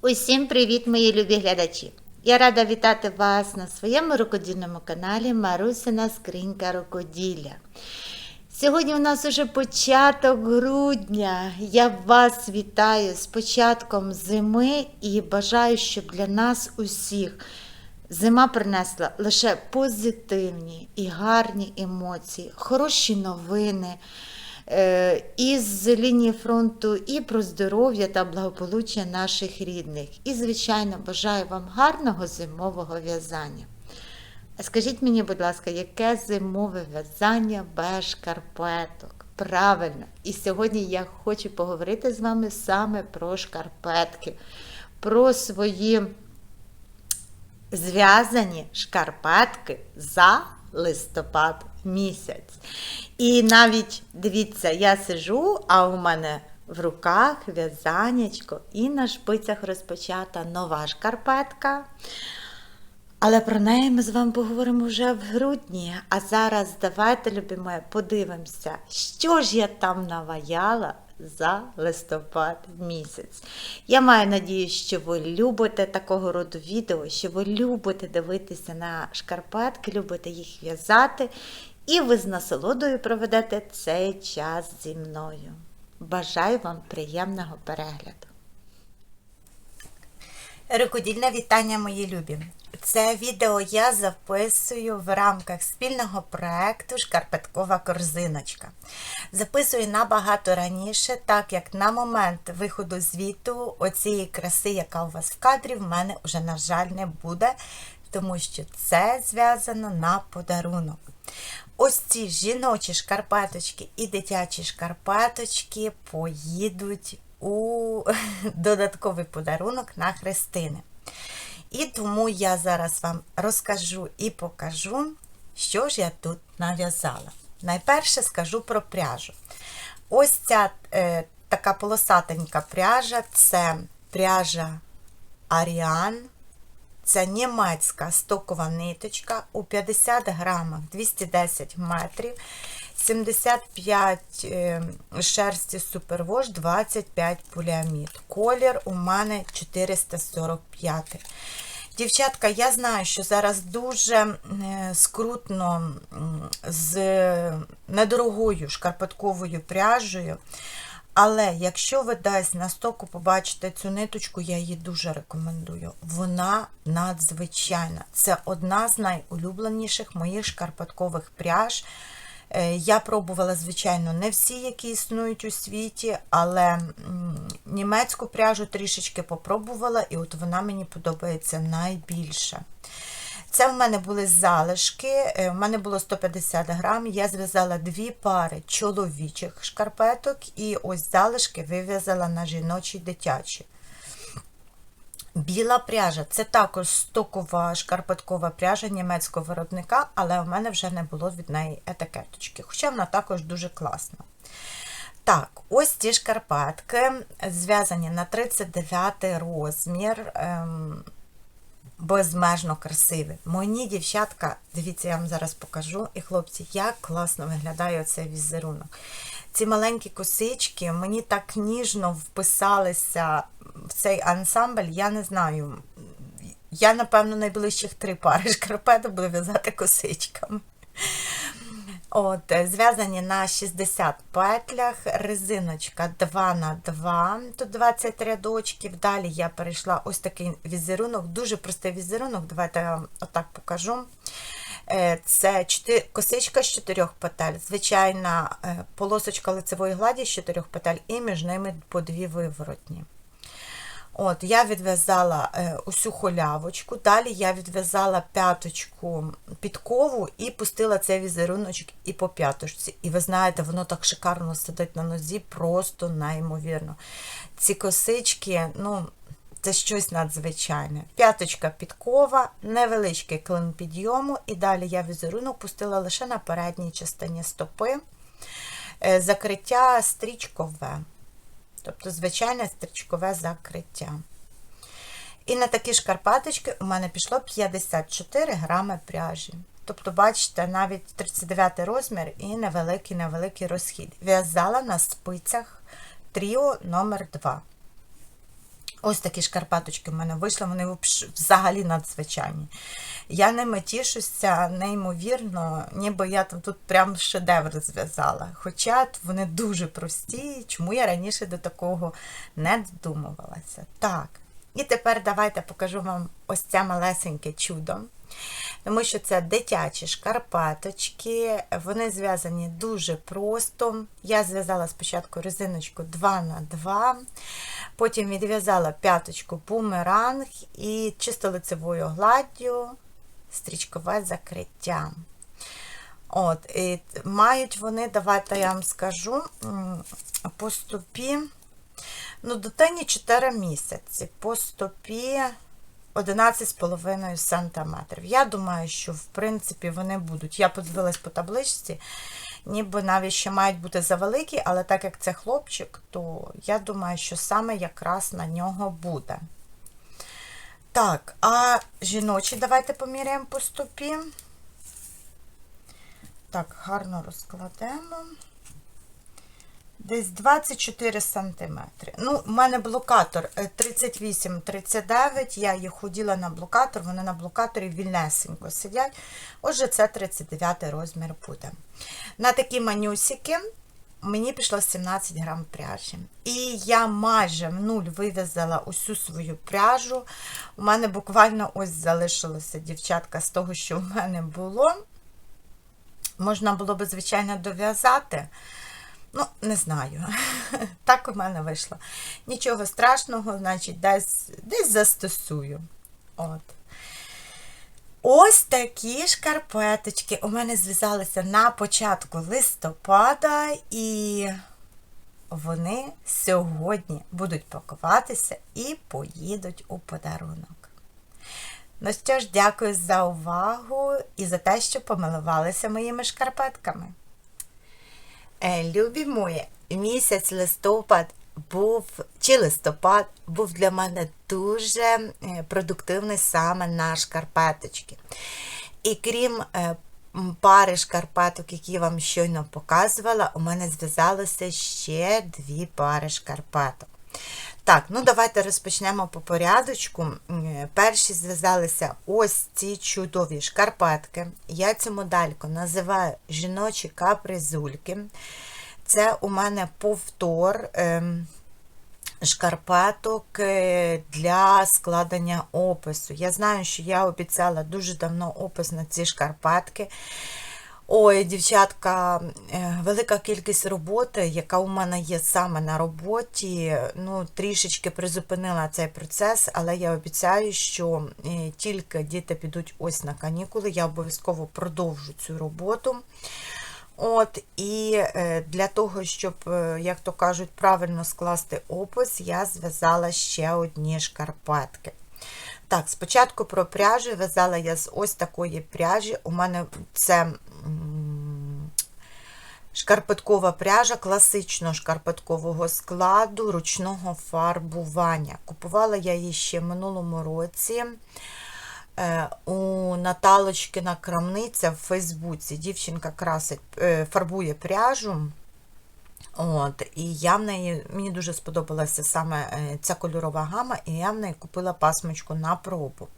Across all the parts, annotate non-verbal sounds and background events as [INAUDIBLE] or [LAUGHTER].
Усім привіт, мої любі глядачі! Я рада вітати вас на своєму рукодільному каналі Марусина Скринька Рукоділля. Сьогодні у нас уже початок грудня. Я вас вітаю з початком зими і бажаю, щоб для нас усіх зима принесла лише позитивні і гарні емоції, хороші новини із лінії фронту, і про здоров'я та благополуччя наших рідних. І, звичайно, бажаю вам гарного зимового в'язання. Скажіть мені, будь ласка, яке зимове в'язання без шкарпеток? Правильно, і сьогодні я хочу поговорити з вами саме про шкарпетки, про свої зв'язані шкарпетки за листопад місяць. І навіть дивіться, я сижу, а у мене в руках в'язанячко, і на шпицях розпочата нова шкарпетка. Але про неї ми з вами поговоримо вже в грудні. А зараз давайте, любі мої, подивимося, що ж я там наваяла за листопад місяць. Я маю надію, що ви любите такого роду відео, що ви любите дивитися на шкарпетки, любите їх в'язати, і ви з насолодою проведете цей час зі мною. Бажаю вам приємного перегляду. Рукодільне вітання, мої любі! Це відео я записую в рамках спільного проекту Шкарпеткова корзиночка. Записую набагато раніше, так як на момент виходу звіту оцієї краси, яка у вас в кадрі, в мене вже, на жаль, не буде, тому що це зв'язано на подарунок. Ось ці жіночі шкарпеточки і дитячі шкарпеточки поїдуть у [LAUGHS] додатковий подарунок на Христини. І тому я зараз вам розкажу і покажу, що ж я тут нав'язала. Найперше скажу про пряжу. Ось ця е, така полосатенька пряжа це пряжа Аріан. Це німецька стокова ниточка у 50 грамах 210 метрів, 75 е, шерсті супервош, 25 поліамід. Колір у мене 445. Дівчатка, я знаю, що зараз дуже е, скрутно з недорогою шкарпетковою пряжею. Але якщо ви десь на стоку побачите цю ниточку, я її дуже рекомендую. Вона надзвичайна. Це одна з найулюбленіших моїх шкарпеткових пряж. Е, я пробувала, звичайно, не всі, які існують у світі, але німецьку пряжу трішечки попробувала, і от вона мені подобається найбільше. Це в мене були залишки, е, в мене було 150 грам, я зв'язала дві пари чоловічих шкарпеток, і ось залишки вив'язала на жіночі дитячі. Біла пряжа це також стокова шкарпеткова пряжа німецького виробника, але у мене вже не було від неї етикеточки, хоча вона також дуже класна. Так, ось ці шкарпетки зв'язані на 39 розмір. Ем, безмежно красиві. Мені, дівчатка, дивіться, я вам зараз покажу. І хлопці, як класно виглядає оцей візерунок. Ці маленькі косички мені так ніжно вписалися в цей ансамбль, я не знаю. Я, напевно, найближчих три пари шкарпеток буду в'язати косичками. От, е, Зв'язані на 60 петлях, резиночка 2 на 2 тут 20 рядочків. Далі я перейшла ось такий візерунок, дуже простий візерунок, давайте я вам отак покажу. Е, це 4, косичка з 4 петель, звичайна е, полосочка лицевої гладі з 4 петель, і між ними по дві виворотні. От, Я відв'язала е, усю холявочку, далі я відв'язала п'яточку підкову і пустила цей візеруночок і по п'яточці. І ви знаєте, воно так шикарно сидить на нозі, просто неймовірно. Ці косички, ну, це щось надзвичайне. П'яточка підкова, невеличкий клин підйому, і далі я візерунок пустила лише на передній частині стопи, е, закриття стрічкове. Тобто, звичайне стрічкове закриття. І на такі шкарпаточки у мене пішло 54 грами пряжі. Тобто, бачите, навіть 39 розмір і невеликий-невеликий розхід. В'язала на спицях тріо номер 2 Ось такі шкарпаточки в мене вийшли, вони взагалі надзвичайні. Я ними тішуся неймовірно, ніби я там тут прям шедевр зв'язала. Хоча вони дуже прості, чому я раніше до такого не додумувалася. Так, і тепер давайте покажу вам ось це малесеньке чудо. Тому що це дитячі шкарпеточки, вони зв'язані дуже просто. Я зв'язала спочатку резиночку 2 на 2 потім відв'язала п'яточку бумеранг і чисто лицевою гладдю стрічкове закриття. От, і мають вони, давайте я вам скажу, по стопі, ну, дитині 4 місяці, по стопі 11,5 см. Я думаю, що в принципі вони будуть. Я подивилась по табличці, ніби навіть ще мають бути завеликі, але так як це хлопчик, то я думаю, що саме якраз на нього буде. Так, а жіночі давайте поміряємо по стопі. Так, гарно розкладемо. Десь 24 сантиметри. Ну, у мене блокатор 38-39, я їх ходила на блокатор, вони на блокаторі вільнесенько сидять. Отже, це 39 розмір буде. На такі манюсики мені пішло 17 грам пряжі. І я майже в нуль вив'язала усю свою пряжу. У мене буквально ось залишилося дівчатка з того, що в мене було. Можна було би, звичайно, дов'язати. Ну, не знаю. [LAUGHS] Так у мене вийшло. Нічого страшного, значить, десь, десь застосую. От. Ось такі шкарпеточки у мене зв'язалися на початку листопада, і вони сьогодні будуть пакуватися і поїдуть у подарунок. Ну що ж, дякую за увагу і за те, що помилувалися моїми шкарпетками. Е, Любі мої, місяць листопад був, чи листопад був для мене дуже е, продуктивний саме на шкарпеточки. І крім е, пари шкарпеток, які я вам щойно показувала, у мене зв'язалося ще дві пари шкарпеток. Так, ну давайте розпочнемо по порядочку. Перші зв'язалися ось ці чудові шкарпетки. Я цю модельку називаю жіночі капризульки. Це у мене повтор ем, шкарпеток е, для складення опису. Я знаю, що я обіцяла дуже давно опис на ці шкарпетки. Ой, дівчатка, е, велика кількість роботи, яка у мене є саме на роботі, ну, трішечки призупинила цей процес, але я обіцяю, що е, тільки діти підуть ось на канікули, я обов'язково продовжу цю роботу. От, І е, для того, щоб, як то кажуть, правильно скласти опис, я зв'язала ще одні шкарпетки. Так, спочатку про пряжу в'язала я з ось такої пряжі. У мене це шкарпеткова пряжа класичного шкарпеткового складу ручного фарбування. Купувала я її ще в минулому році. Е, У Наталочкина крамниця в Фейсбуці дівчинка красить, е, фарбує пряжу. От, І я в неї, мені дуже сподобалася саме е, ця кольорова гама, і я в неї купила пасмочку на пробу.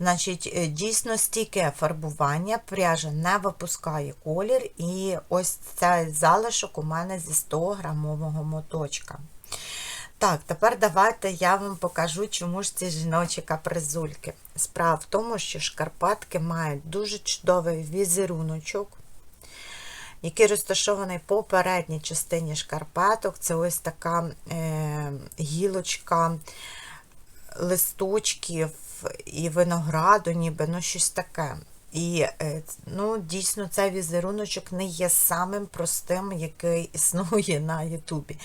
Значить, е, дійсно стійке фарбування, пряжа не випускає колір, і ось цей залишок у мене зі 100 грамового моточка. Так, тепер давайте я вам покажу, чому ж ці жіночі капризульки. Справа в тому, що шкарпетки мають дуже чудовий візеруночок, який розташований по передній частині шкарпеток. Це ось така е, гілочка листочків і винограду, ніби, ну щось таке. І е, ну, дійсно цей візеруночок не є самим простим, який існує на Ютубі.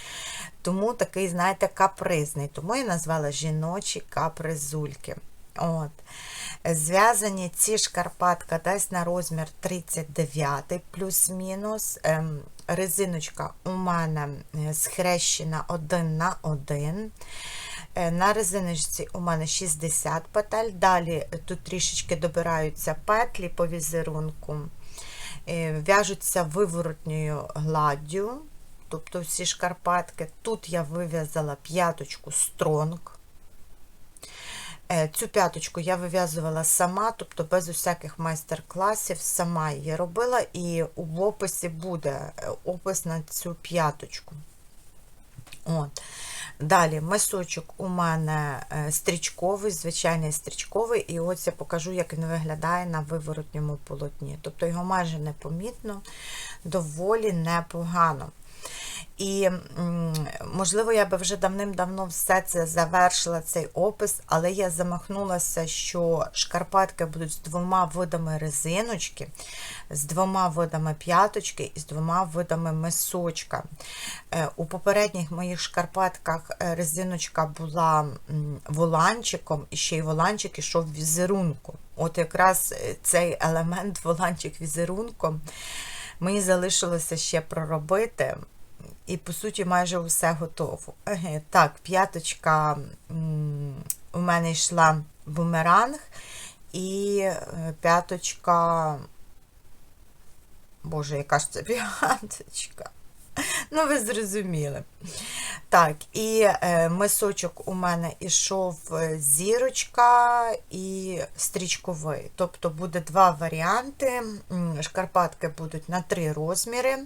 Тому такий, знаєте, капризний. Тому я назвала жіночі капризульки. От. Зв'язані ці шкарпатка десь на розмір 39 плюс-мінус. Ем, резиночка у мене е, схрещена 1 на 1. Е, На резиночці у мене 60 петель. Далі тут трішечки добираються петлі по візерунку, е, в'яжуться виворотньою гладдю, тобто всі шкарпетки. Тут я вив'язала п'яточку стронг, Цю п'яточку я вив'язувала сама, тобто без усяких майстер-класів, сама її робила, і в описі буде е, опис на цю п'яточку. От. Далі мисочок у мене е, стрічковий, звичайний стрічковий, і ось я покажу, як він виглядає на виворотньому полотні. Тобто його майже непомітно, доволі непогано. І, можливо, я би вже давним-давно все це завершила, цей опис, але я замахнулася, що шкарпетки будуть з двома видами резиночки, з двома видами п'яточки і з двома видами мисочка. Е, У попередніх моїх шкарпетках е, резиночка була воланчиком, і ще й воланчик ішов візерунку. От якраз е, цей елемент воланчик візерунком мені залишилося ще проробити. І, по суті, майже все готово. Так, п'яточка у мене йшла бумеранг, і е, п'яточка. Боже, яка ж це п'яточка? Ну, ви зрозуміли. Так, і е, мисочок у мене ішов е, зірочка і стрічковий. Тобто буде два варіанти. Шкарпатки будуть на три розміри.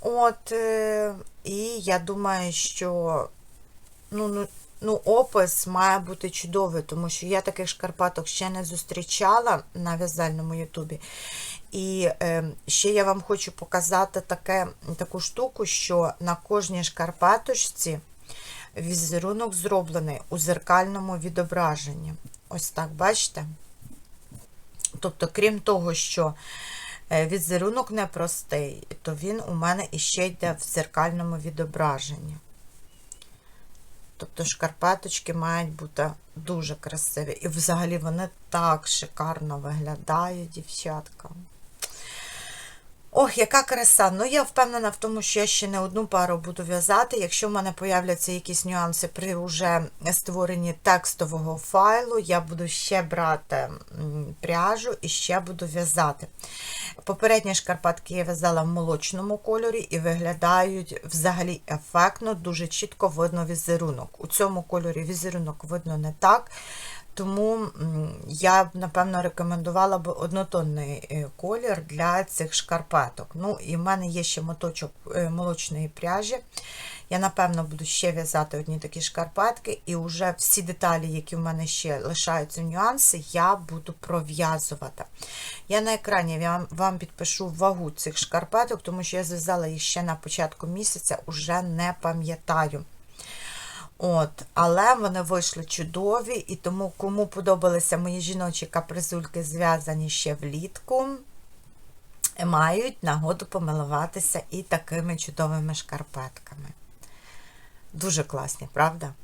От, е, і я думаю, що ну, ну, ну, опис має бути чудовий, тому що я таких шкарпаток ще не зустрічала на в'язальному Ютубі. І е, ще я вам хочу показати таке, таку штуку, що на кожній шкарпаточці візерунок зроблений у зеркальному відображенні. Ось так, бачите? Тобто, крім того, що візерунок непростий, то він у мене іще йде в зеркальному відображенні. Тобто шкарпеточки мають бути дуже красиві. І взагалі вони так шикарно виглядають, дівчатка. Ох, яка краса! Ну, я впевнена в тому, що я ще не одну пару буду в'язати. Якщо в мене появляться якісь нюанси при вже створенні текстового файлу, я буду ще брати пряжу і ще буду в'язати. Попередні шкарпатки я в'язала в молочному кольорі і виглядають взагалі ефектно, дуже чітко видно візерунок. У цьому кольорі візерунок видно не так. Тому я б, напевно, рекомендувала б однотонний е, колір для цих шкарпеток. Ну, і в мене є ще моточок е, молочної пряжі. Я, напевно, буду ще в'язати одні такі шкарпетки, і вже всі деталі, які в мене ще лишаються нюанси, я буду пров'язувати. Я на екрані вам, підпишу вагу цих шкарпеток, тому що я зв'язала їх ще на початку місяця, уже не пам'ятаю. От, Але вони вийшли чудові, і тому, кому подобалися мої жіночі капризульки, зв'язані ще влітку, мають нагоду помилуватися і такими чудовими шкарпетками. Дуже класні, правда?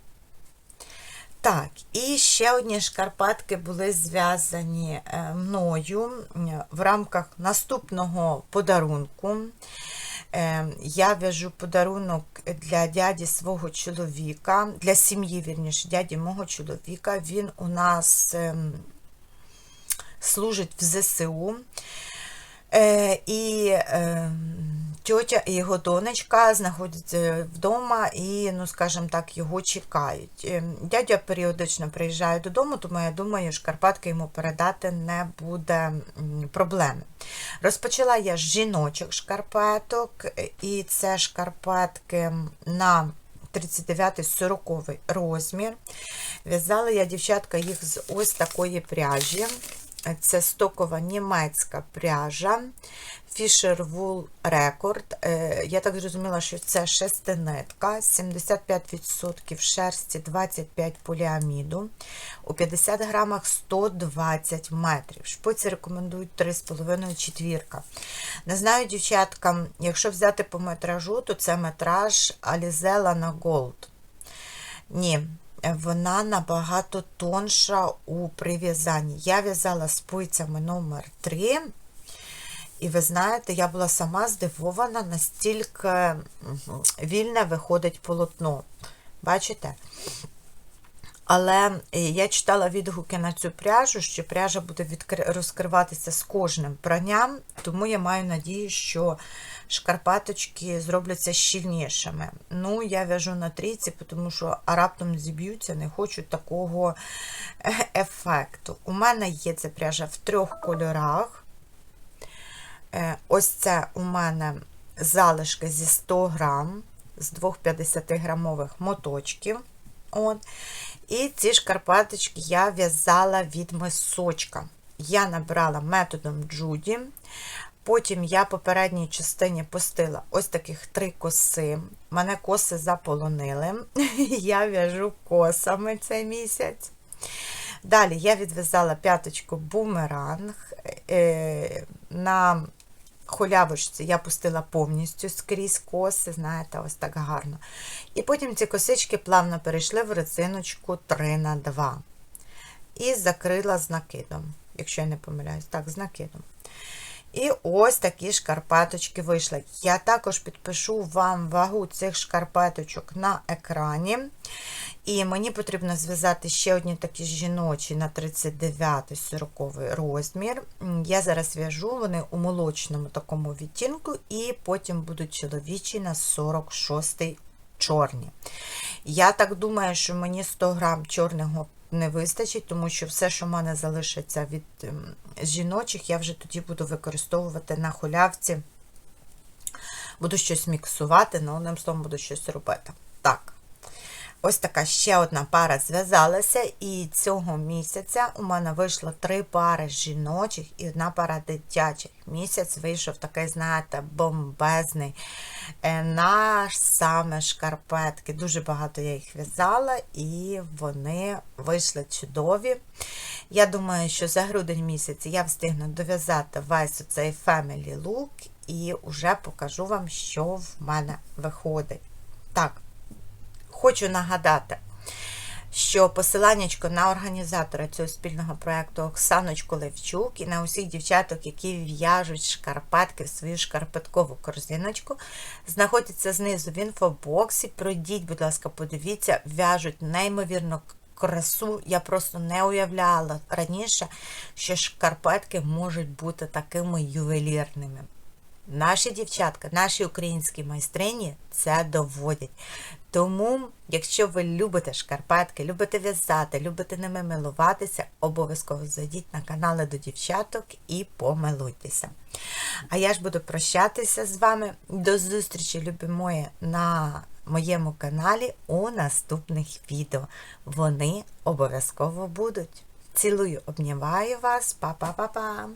Так, і ще одні шкарпетки були зв'язані е, мною в рамках наступного подарунку. Е, Я в'яжу подарунок для дяді свого чоловіка, для сім'ї, вірніше, дяді мого чоловіка. Він у нас ем, служить в ЗСУ. Е, І е, тьотя і його донечка знаходяться вдома і, ну, скажімо так, його чекають. Е, Дядя періодично приїжджає додому, тому я думаю, шкарпатки йому передати не буде проблеми. Розпочала я з жіночих шкарпеток, і це шкарпетки на 39-40 розмір. В'язала я, дівчатка, їх з ось такої пряжі. Це стокова німецька пряжа Fisher Wool Record. Е, Я так зрозуміла, що це шестинитка, 75% шерсті, 25 поліаміду, у 50 грамах 120 метрів. Шпиці рекомендують 3,5 четвірка. Не знаю, дівчатка, якщо взяти по метражу, то це метраж Alizella на Gold. Ні, вона набагато тонша у прив'язанні. Я в'язала спицями номер 3 і ви знаєте, я була сама здивована, настільки вільне виходить полотно. Бачите? Але е, я читала відгуки на цю пряжу, що пряжа буде відкри... розкриватися з кожним пранням, тому я маю надію, що шкарпаточки зробляться щільнішими. Ну, я в'яжу на трійці, тому що раптом зіб'ються, не хочу такого е, ефекту. У мене є ця пряжа в трьох кольорах. Е, Ось це у мене залишки зі 100 грам, з двох 50-грамових моточків. От. І ці шкарпеточки я в'язала від мисочка. Я набрала методом Джуді. Потім я по передній частині пустила ось таких три коси. Мене коси заполонили. [LAUGHS] Я в'яжу косами цей місяць. Далі я відв'язала п'яточку бумеранг. Е, На холявочці я пустила повністю скрізь коси, знаєте, ось так гарно. І потім ці косички плавно перейшли в резиночку 3 на 2 І закрила з накидом, якщо я не помиляюсь, так, з накидом. І ось такі шкарпеточки вийшли. Я також підпишу вам вагу цих шкарпеточок на екрані. І мені потрібно зв'язати ще одні такі жіночі на 39-40 розмір. Я зараз в'яжу вони у молочному такому відтінку, і потім будуть чоловічі на 46 чорні. Я так думаю, що мені 100 грам чорного не вистачить, тому що все, що в мене залишиться від ем, жіночих, я вже тоді буду використовувати на холявці. Буду щось міксувати, на одним словом буду щось робити. Так. Ось така ще одна пара зв'язалася, і цього місяця у мене вийшло три пари жіночих і одна пара дитячих. Місяць вийшов такий, знаєте, бомбезний. Е, Наш саме шкарпетки. Дуже багато я їх в'язала, і вони вийшли чудові. Я думаю, що за грудень місяць я встигну дов'язати весь цей Family Look і вже покажу вам, що в мене виходить. Так. Хочу нагадати, що посиланнячко на організатора цього спільного проєкту Оксаночку Левчук і на усіх дівчаток, які в'яжуть шкарпетки в свою шкарпеткову корзиночку, знаходяться знизу в інфобоксі. Пройдіть, будь ласка, подивіться, в'яжуть неймовірно красу. Я просто не уявляла раніше, що шкарпетки можуть бути такими ювелірними. Наші дівчатка, наші українські майстрині це доводять. Тому, якщо ви любите шкарпетки, любите в'язати, любите ними милуватися, обов'язково зайдіть на канали до дівчаток і помилуйтеся. А я ж буду прощатися з вами. До зустрічі, любі мої, на моєму каналі у наступних відео. Вони обов'язково будуть. Цілую, обнімаю вас, па-па-па-па!